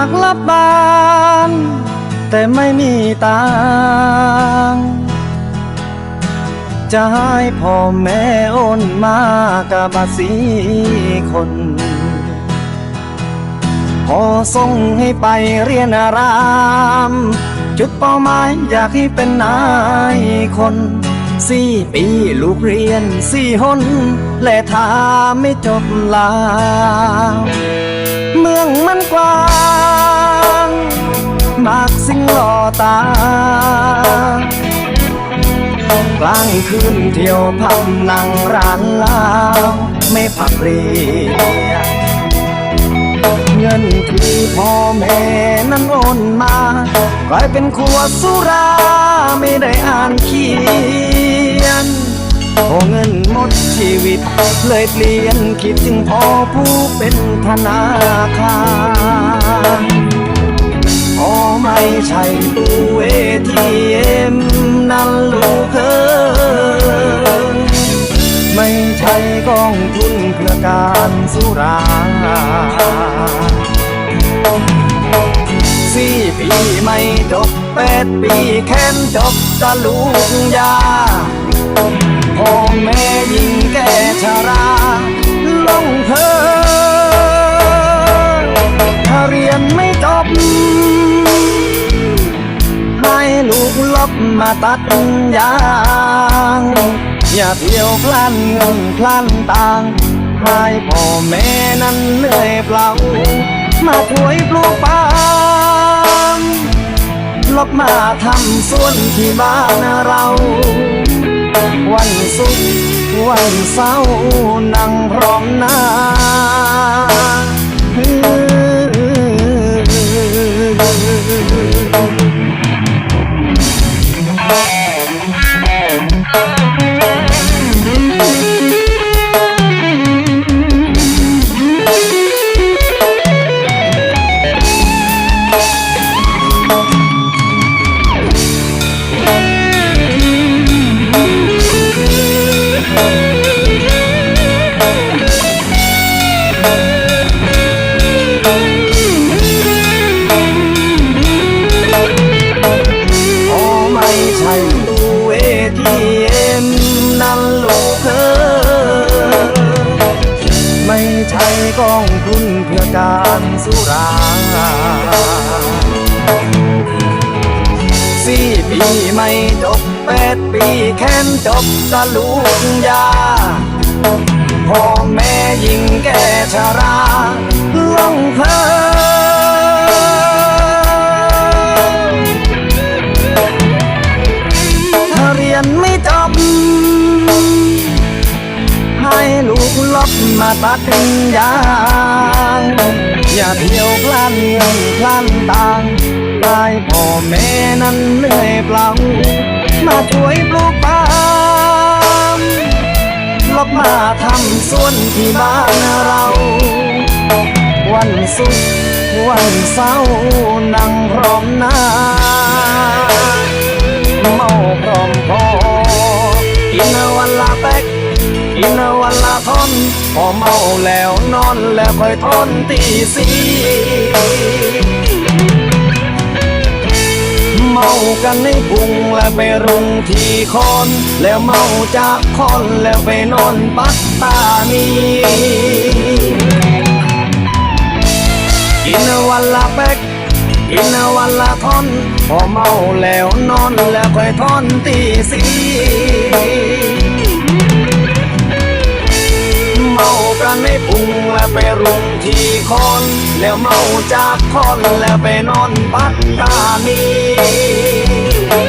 ากลับบ้าน แต่ไม่มีตังจะให้พ่อแม่โอนมากับบาสีคนพอส่งให้ไปเรียนราม จุดเป้าหมายอยากให้เป็นนายคน สี่ปีลูกเรียนสี่หน และถ้าไม่จบลา เมืองมันกว้างมากสิ่งหล่อตากลางคืนเที่ยวพับนั่งร้านเหล้าไม่พักเรียนเงินที่พ่อแม่นั้นโอนมากลายเป็นขวดสุราไม่ได้อ่านเขียน ดชีวิต เลยเปลี่ยนคิดถึงพ่อผู้เป็นธนาคารพ่อไม่ใช่ตู้เอทีเอ็มนั่นลูกเอ้ยไม่ใช่กองทุนเพื่อการสุราสี่ปีไม่จบแปดปีแค้นจบกะลูกยา พ่อแม่ยิ่งแก่ชาราลงเธอถ้าเรียนไม่จบ ให้ลูกลบมาตัดยาง อย่าเที่ยวพลันเงินพลันตังให้พ่อแม่นั้นเหนื่อยเปล่า มาช่วยปลูกป่าล์มลบมาทำสวนที่บ้านเรา วันศุกร์วันเสาร์นั่งพร้อมหน้า กองทุนเพื่อการสุราสี่ปีไม่จบแปดปีแค้นจบกะลูกยาพ่อแม่ยิ่งแก่ชราลงเพลิ มาตัดยาง อย่าเที่ยวพลันเงินพลันตังได้พ่อแม่นั้นเหนื่อยเปล่า มาช่วยปลูกปาล์มลบมาทำสวนที่บ้านเรา วันศุกร์วันเสาร์นั่งพร้อมหน้าเมาพร้อมพอกินวันละแป๊กกินวันละทอน อเมาแล้วนอนแล้วค่อยทนตีสี่เมากันในกรุงแล้วไปรุงที่คอน แล้วเมาจากคอนแล้วไปนอนปัตตานีกินวันละแป๊กกินวันละท่อน พอเมาแล้วนอนแล้วค่อยทอนตีสี ไปรุงที่คอนแล้วเมาจากคอนแล้วไปนอนปัตตานี